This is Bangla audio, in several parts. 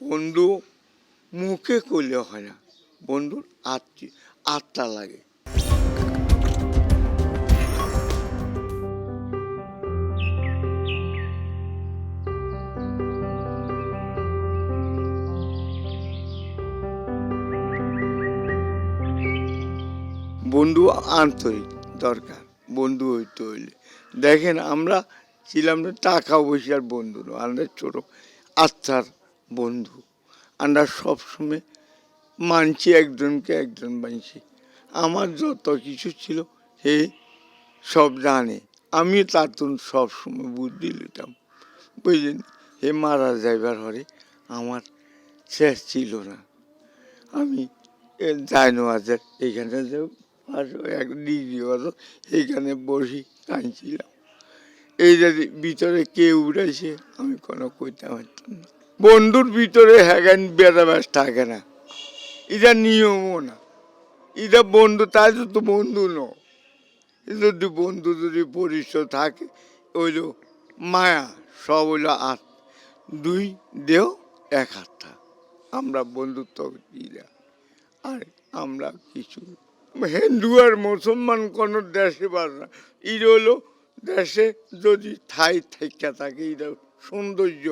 বন্ধু মুখে করলে হয় না। বন্ধুর আত্মী আত্মা লাগে। বন্ধু আন্তরিক দরকার, বন্ধু হইতে হইলে। দেখেন আমরা ছিলাম না, টাকা পয়সার বন্ধু না, আমরা ছোট, আত্মার বন্ধু। আমরা সবসময় মানছি, একজনকে একজন মানছি। আমার যত কিছু ছিল, হে সব জানে। আমি তার জন্য সবসময় বুদ্ধি নিতাম বুঝলেন? হে মারা যাইবার হরে আমার শেষ ছিল না। আমি জানুয়াজের এখানে যে এক ডিগ্রি হলো এইখানে বসি কাঁদছিলাম। এই যে ভিতরে কে উড়াইছে আমি কোনো কইতে পারতাম না। বন্ধুর ভিতরে হ্যাগান বেড়াবাস থাকে না। এটা নিয়মও না। এটা বন্ধু, তাই তো বন্ধু ন। যদি বন্ধু যদি পরিচয় থাকে হইল মায়া, সব হইল আত দুই দেহ, এক আত্মা। আমরা বন্ধুত্ব দিই আর আমরা কিছু হিন্দু আর মুসলমান কোনো দেশে পার না। এটা হলো দেশে যদি ঠাই থেকে থাকে এটা সৌন্দর্য।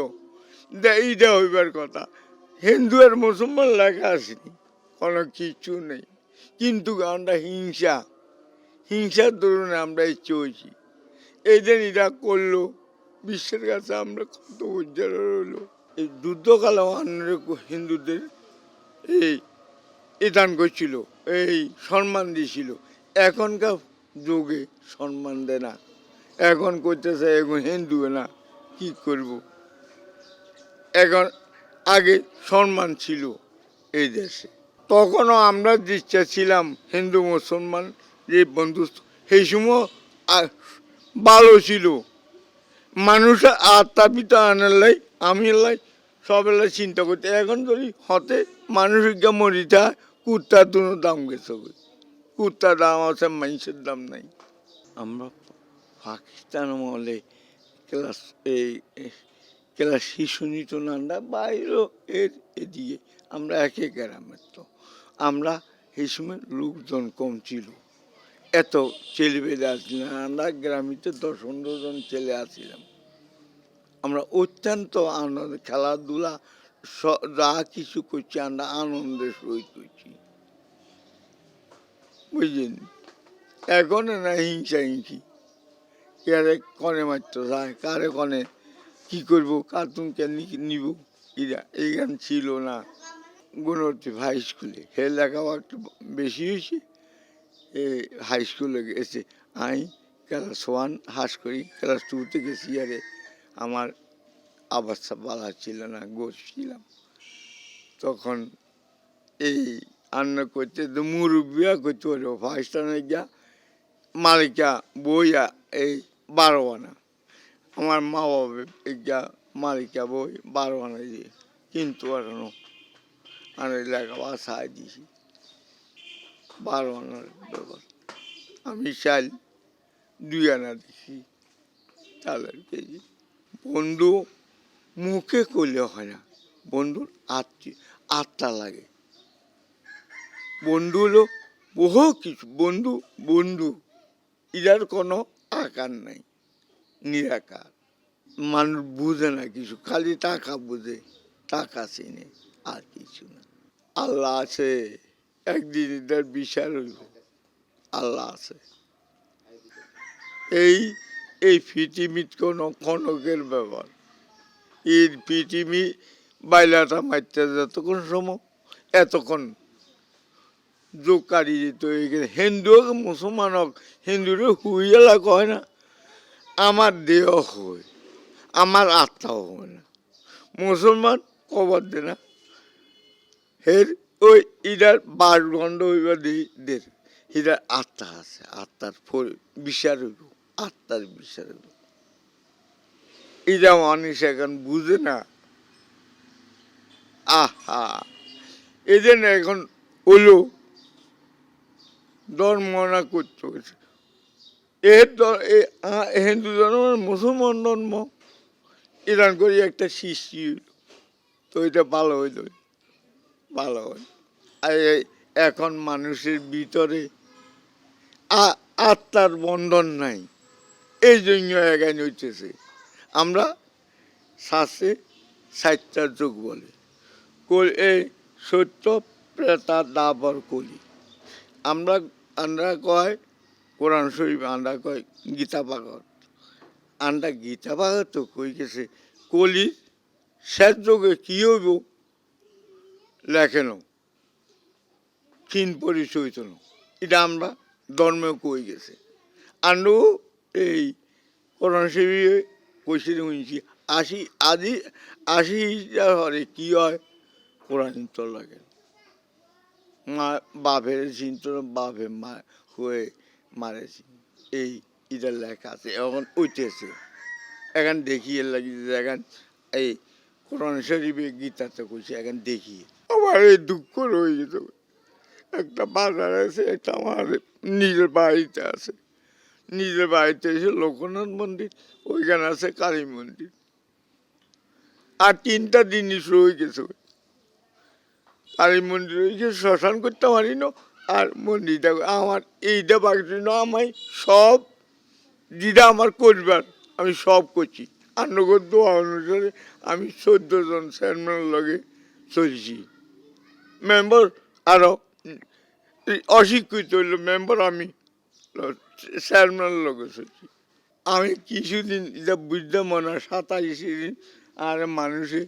এইটা হইবার কথা। হিন্দু আর মুসলমান লেখা আসেনি, কোনো কিছু নেই। কিন্তু আমরা হিংসা, হিংসার দরুন আমরা এই চলছি। এই দিন এরা করল, বিশ্বের কাছে আমরা কত উজ্জ্বল হলো এই যুদ্ধকালে হিন্দুদের এই এ দান করছিল, এই সম্মান দিয়েছিল এখনকার যুগে সম্মান দেয় না। এখন করতেছে, এখন হিন্দু না, কি করব? এখন আগে সম্মান ছিল এই দেশে। তখনও আমরা দিচ্ছা ছিলাম হিন্দু, মুসলমান যে বন্ধু সেই সময় ভালো ছিল। মানুষ আনার আমি লাই সবেলা চিন্তা করতে। এখন যদি হতে মানুষকে মরিতা কুত্তার দুনো দাম গেছে কুর্তার দাম আছে, মানুষের দাম নাই। আমরা পাকিস্তান মহলে ক্লাস এই ক্লাস শিশু নিত নান্ডা বাইরেও এর এদিকে। আমরা একে গ্রামের তো। আমরা এই সময় লোকজন কম ছিল। এত ছেলে বেড়ে আসছিলাম আমরা গ্রামীতে দশ পনেরো জন ছেলে আসছিলাম আমরা অত্যন্ত আনন্দ, খেলাধুলা যা কিছু করছি, আমরা আনন্দের সহিত করছি। বুঝলেন? এখন না হিংসা হিংসি কারে কনে মারতে যায় কারে কনে কি করব? কার্টুনকে নিব? এরা এই গান ছিল না। গুণবর্তী হাই স্কুলে। হে লেখাও একটু বেশি হয়েছে। এ হাই স্কুলে গেছে। আমি ক্লাস ওয়ান হাস করি ক্লাস টুতে গেছি। আরে, আমার অবস্থা বালা ছিল না, গোছ ছিলাম। তখন এই আন্ন করতে তো মুরব্বিয়া করতে পারব। পাকিস্তানে গিয়া মালিকা বইয়া এই বারো আনা। আমার মা বাবা গিয়া মালিকা বই বারো আনা দিয়ে। কিন্তু আর আর লেখা বাসায় দিছি বারো আনার ব্যাপার। আমি চাল দুই আনা দিছি চালের কেজি বন্ধু মুখে করলে হয় না। বন্ধুর আত্মীয়, আত্মা লাগে। বন্ধু হলো বহু কিছু। বন্ধু বন্ধু এটার কোনো আকার নাই। নিরাকার। মানুষ বুঝে না কিছু, খালি টাকা বুঝে, টাকা চিনে, আর কিছু না। আল্লাহ আছে, একদিন এটার বিচার হইব। আল্লাহ আছে। এই এই পৃথিবীর কোনো কনকের ব্যাপার। এই পৃথিবী বাইলাটা মারতে যতক্ষণ সময়, এতক্ষণ যোগকারী যেত হিন্দু হোক, মুসলমান হোক, হিন্দুরে হুইয়ালা কয় না আমার দেহ হয়, আমার আত্মাও হয় না। মুসলমান কবর দে না। হের ওই ইটার বার গণ্ড হইবা দের এটার আত্মা আছে, আত্মার বিচার হইব, আত্মার বিচার হইব। এটা মানুষ এখন বুঝে না। আহা জন্য এখন হলো ধর্ম না করতে হয়েছে। এ দ- এ, আ- হিন্দু ধর্ম, মুসলমান ধর্ম, ইরান করে একটা সৃষ্টি তো এটা ভালো হইতো ভালো হয়। আর এখন মানুষের ভিতরে আত্মার বন্ধন নাই। এই জন্য এগান হইতেছে আমরা শ্বাসে সাতটা যোগ বলে। এই সত্য, প্রেতা দাবর কলি। আমরা আমরা কয় কোরআন শরীফ আমরা কয়, গীতা পাগত। আমরা গীতা পাগত কই গেছে? কলি শেষ যোগে কি হইব? লেখেন চিন পরিচয় তো এটা আমরা ধর্মেও কই গেছে। আন্ডু, এই কোরআন শরীফে কইছে শুনছি আশি আদি, আশি হরে কি হয়? কোরআন তো লাগে মা, বাপের চিন্ত বাপে মা হয়ে মারেছি এই ইটার লেখা আছে, এখন উঠেছে। এখন দেখিয়ে লাগিয়েছে এখন এই কোরআন শরীফে গীতাতে কইছে, এখন দেখিয়ে। আমার এই দুঃখ রয়ে গেছে। একটা বাজার আছে একটা আমার নিজের বাড়িতে আছে। নিজের বাড়িতে এসে লোকনাথ মন্দির, ওইখানে আছে কালী মন্দির। আর তিনটা জিনিস রয়ে গেছে। কালী মন্দির হয়েছে শ্মশান করতে পারি না আর মন্দিরটা আমার এইটা বাকি না আমায় সব যেটা আমার করবার আমি সব করছি। আন্নগর দোয়া অনুসারে আমি চোদ্দ জন চেয়ারম্যানের লগে চলছি। মেম্বার আরও অশিক্ষিত হইল মেম্বার আমি, চেয়ারম্যানের লগে চলছি। আমি কিছুদিন এটা বুঝতে মনে সাতাইশ দিন আর মানুষে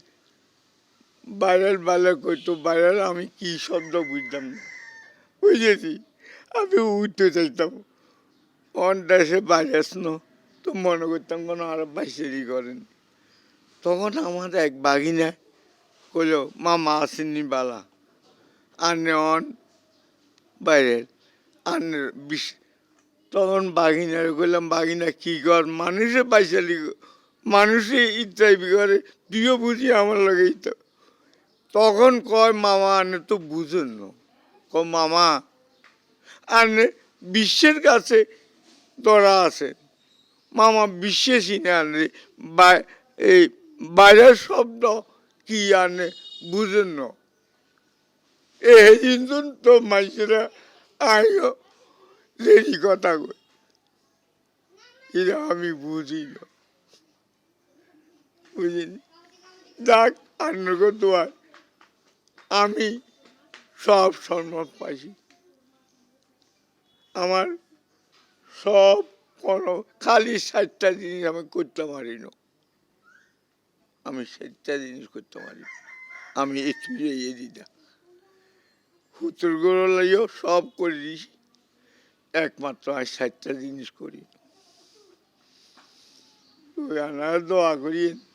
বাইরের বেলা করতো বাইরের আমি কি শব্দ বুঝতাম না। বুঝেছি। আমি উঠতে চাইতাম। অন দেশে বাইরে আসনো, তো মনে করতাম কোনো আর বাইসেরই করেন। তখন আমার এক বাগিনা কইল, মামা আসেননি বালা। আনে অন বাইরের আনে বিশ তখন বাগিনার কইলাম, বাগিনা কী কর? মানুষে পাইসালি মানুষে ইত্যাদি করে, তুইও বুঝি আমার লগেই তো তখন কয়, মামা আনে তো বুঝেন না। ক মামা। আনে বিশ্বের কাছে তোরা আছে। মামা বিশ্বে না আনে বা- এই বাইরের শব্দ কি আনে বুঝেন না। এই তো মানুষেরা আইও দেরি কথা কই এটা আমি বুঝি না। বুঝিনি? আন্নগো দোয়ার আমি সব সম্মান পাইছি। আমার সব কোনো খালি ষাটটা জিনিস আমি করতে পারি না। আমি ষাটটা জিনিস করতে পারি। আমি একটু ইয়ে দিটা হুতুর গরু লাইও সব করে দিছি। একমাত্র আমি ষাটটা জিনিস করি। তুই আনার দোয়া করি।